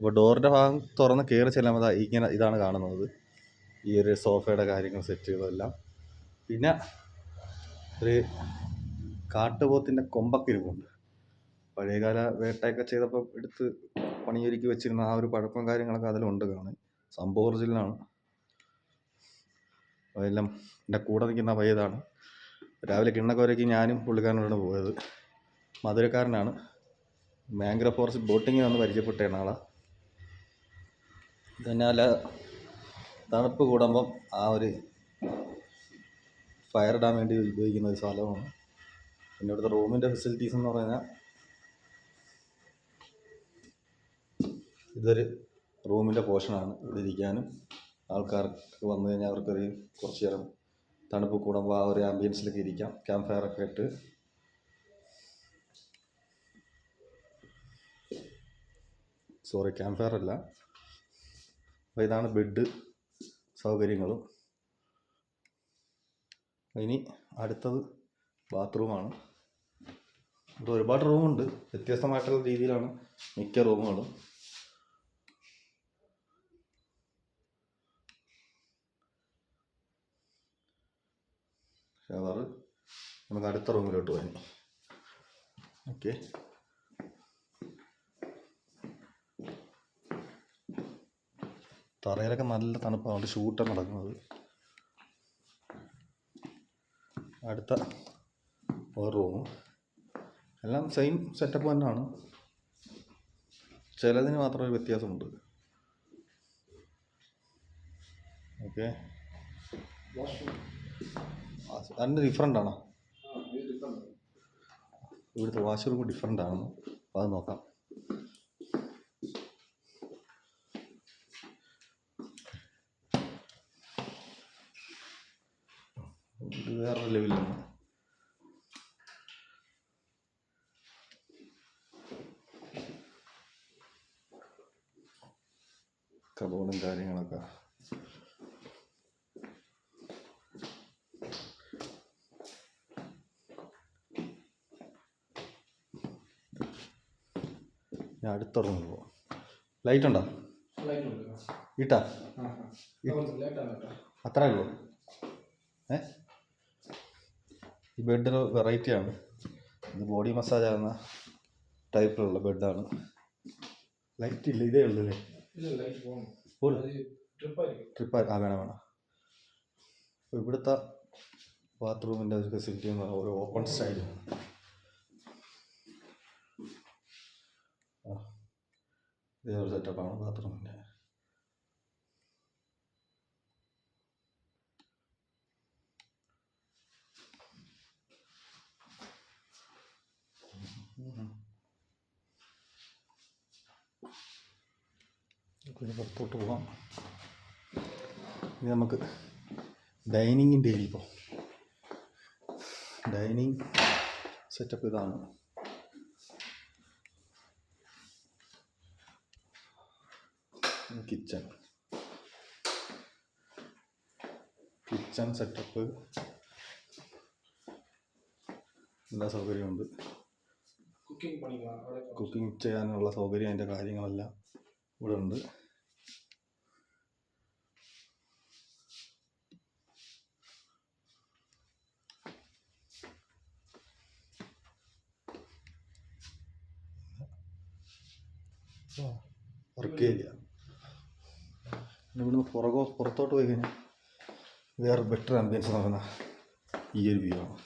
അപ്പോൾ ഡോറിന്റെ ഭാഗം തുറന്ന് കയറി ചെല്ലുമ്പോൾ ഇങ്ങനെ ഇതാണ് കാണുന്നത്. ഈ ഒരു സോഫയുടെ കാര്യങ്ങൾ സെറ്റ് ചെയ്തതെല്ലാം. പിന്നെ ഒരു കാട്ടുപോത്തിന്റെ കൊമ്പൊക്കെ ഇരിപ്പുണ്ട്. പഴയകാല വേട്ടയൊക്കെ ചെയ്തപ്പോൾ എടുത്ത് പണിയൊരുക്കി വെച്ചിരുന്ന ആ ഒരു പഴക്കം കാര്യങ്ങളൊക്കെ അതിലുണ്ട് കാണാൻ. സംഭവം ഒറിജിനലാണ് അതെല്ലാം എന്റെ കൂടെ നിൽക്കുന്ന പയ്യതാണ്. രാവിലെ കിണ്ണക്കോരയ്ക്ക് ഞാനും പുള്ളിക്കാരനോടാണ് പോയത്. മധുരക്കാരനാണ്. മാംഗ്രോ ഫോറസ്റ്റ് ബോട്ടിങ്ങിന് വന്ന് പരിചയപ്പെട്ട ആളാ. ഇതന്നാല തണുപ്പ് കൂടുമ്പം ആ ഒരു ഫയർ ഇടാൻ വേണ്ടി ഉപയോഗിക്കുന്ന ഒരു സ്ഥലമാണ്. പിന്നെ ഇവിടുത്തെ റൂമിന്റെ ഫെസിലിറ്റീസ് എന്ന് പറഞ്ഞാൽ ഇതൊരു റൂമിന്റെ പോർഷനാണ് ഇവിടെ ഇരിക്കാനും ആൾക്കാർക്ക് വന്നു കഴിഞ്ഞാൽ അവർക്കൊരു കുറച്ച് നേരം തണുപ്പ് കൂടുമ്പോൾ ആ ഒരു ആംബിയൻസിലൊക്കെ ഇരിക്കാം. ക്യാമ്പ് ഫയറൊക്കെ ഇട്ട്. സോറി ക്യാമ്പ് ഫയർ അല്ല. അപ്പോൾ ഇതാണ് ബെഡ് സൗകര്യങ്ങളും. ഇനി അടുത്തത് ബാത്റൂമാണ്. ഇവിടെ ഒരുപാട് റൂമുണ്ട്. വ്യത്യസ്തമായിട്ടുള്ള രീതിയിലാണ് മിക്ക റൂമുകളും. ഷവർ നമുക്ക് അടുത്ത റൂമിലോട്ട് പോയി ഓക്കെ. തറയിലൊക്കെ നല്ല തണുപ്പാണ് അതുകൊണ്ട് ഷൂട്ടാണ് നടക്കുന്നത്. അടുത്ത ഒരു റൂം എല്ലാം സെയിം സെറ്റപ്പ് തന്നെയാണ്. ചിലതിന് മാത്രം ഒരു വ്യത്യാസമുണ്ട്. ഓക്കെ അതിന്റെ ഡിഫറെന്റ് ആണോ? ഇവിടുത്തെ വാഷ്റൂം ഡിഫറെന്റ് ആണെന്ന്. അത് നോക്കാം. ഇത് വേറെ ലെവലാണ് കബോർഡും കാര്യങ്ങളൊക്കെ. ഞാൻ അടുത്തുറങ്ങി പോവാം. ലൈറ്റ് ഉണ്ടോ? ഇട്ടാ? അത്രേ ഉള്ളൂ. ഏ? ഈ ബെഡ് വെറൈറ്റിയാണ് ഇത് ബോഡി മസാജ് ആകുന്ന ടൈപ്പിലുള്ള ബെഡാണ് ലൈറ്റ് ഇല്ല ഇതേ ഉള്ളൂ അല്ലേ? ട്രിപ്പ് ആ വേണം വേണം. അപ്പോൾ ഇവിടുത്തെ ബാത്റൂമിന്റെ ഫെസിലിറ്റി എന്ന് പറഞ്ഞാൽ ഒരു ഓപ്പൺ സ്റ്റൈൽ ഇതേ ഒരു സെറ്റപ്പാണ് ബാത്റൂമിന്റെ പിന്നെ പുറത്തോട്ട് പോകാം. ഇനി നമുക്ക് ഡൈനിങ്ങിന്റെ ഏരിയ ഇപ്പോൾ ഡൈനിങ് സെറ്റപ്പ് ഇതാണ്. കിച്ചൺ. Kitchen setup. എല്ലാ സൗകര്യമുണ്ട് കുക്കിംഗ് ചെയ്യാനുള്ള സൗകര്യം അതിന്റെ കാര്യങ്ങളെല്ലാം ഇവിടെ ഉണ്ട്. വർക്ക് ഏരിയ ഇവിടുന്ന് പുറകോ പുറത്തോട്ട് പോയി കഴിഞ്ഞാൽ വേറെ ബെറ്റർ ആംബിയൻസ് നടക്കുന്ന ഈ ഒരു വ്യൂ ആണ്.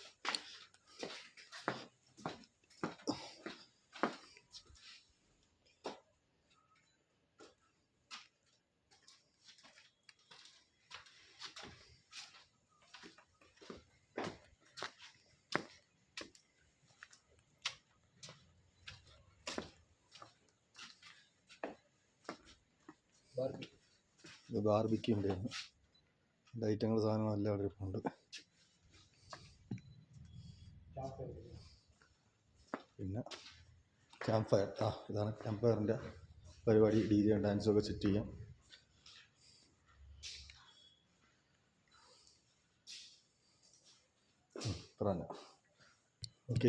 ഇത് ബാർബിക്ക് ഡൈറ്റങ്ങൾ സാധനം നല്ല അവിടെ ഇരിപ്പുണ്ട്. പിന്നെ ക്യാമ്പ് ഫയർ ആ ഇതാണ് ക്യാമ്പ് ഫയറിന്റെ പരിപാടി. ഡി ജെ ഡാൻസൊക്കെ സെറ്റ് ചെയ്യാം. തന്നെ.